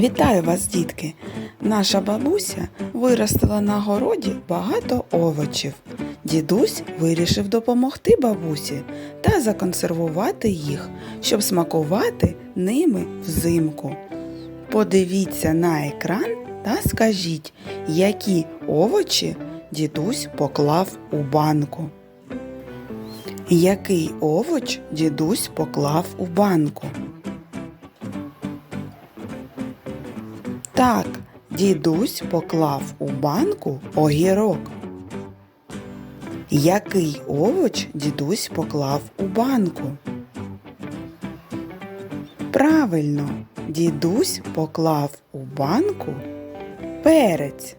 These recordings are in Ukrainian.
Вітаю вас, дітки! Наша бабуся виростила на городі багато овочів. Дідусь вирішив допомогти бабусі та законсервувати їх, щоб смакувати ними взимку. Подивіться на екран та скажіть, які овочі дідусь поклав у банку. Який овоч дідусь поклав у банку? Так, дідусь поклав у банку огірок. Який овоч дідусь поклав у банку? Правильно, дідусь поклав у банку перець.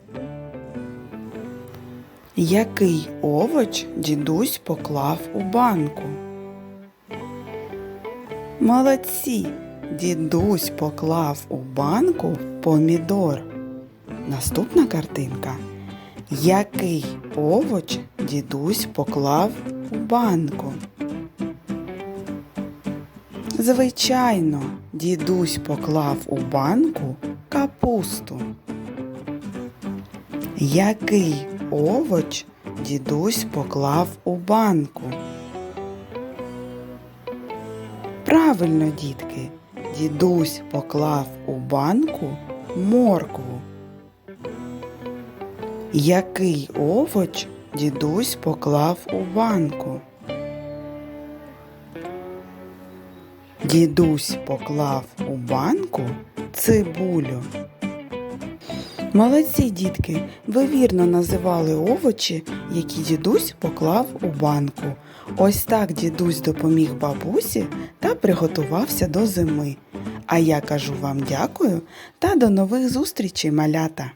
Який овоч дідусь поклав у банку? Молодці! Дідусь поклав у банку помідор. Наступна картинка. Який овоч дідусь поклав у банку? Звичайно, дідусь поклав у банку капусту. Який овоч дідусь поклав у банку? Правильно, дітки, дідусь поклав у банку моркву. Який овоч дідусь поклав у банку? Дідусь поклав у банку цибулю. Молодці, дітки, ви вірно називали овочі, які дідусь поклав у банку. Ось так дідусь допоміг бабусі та приготувався до зими. А я кажу вам дякую та до нових зустрічей, малята!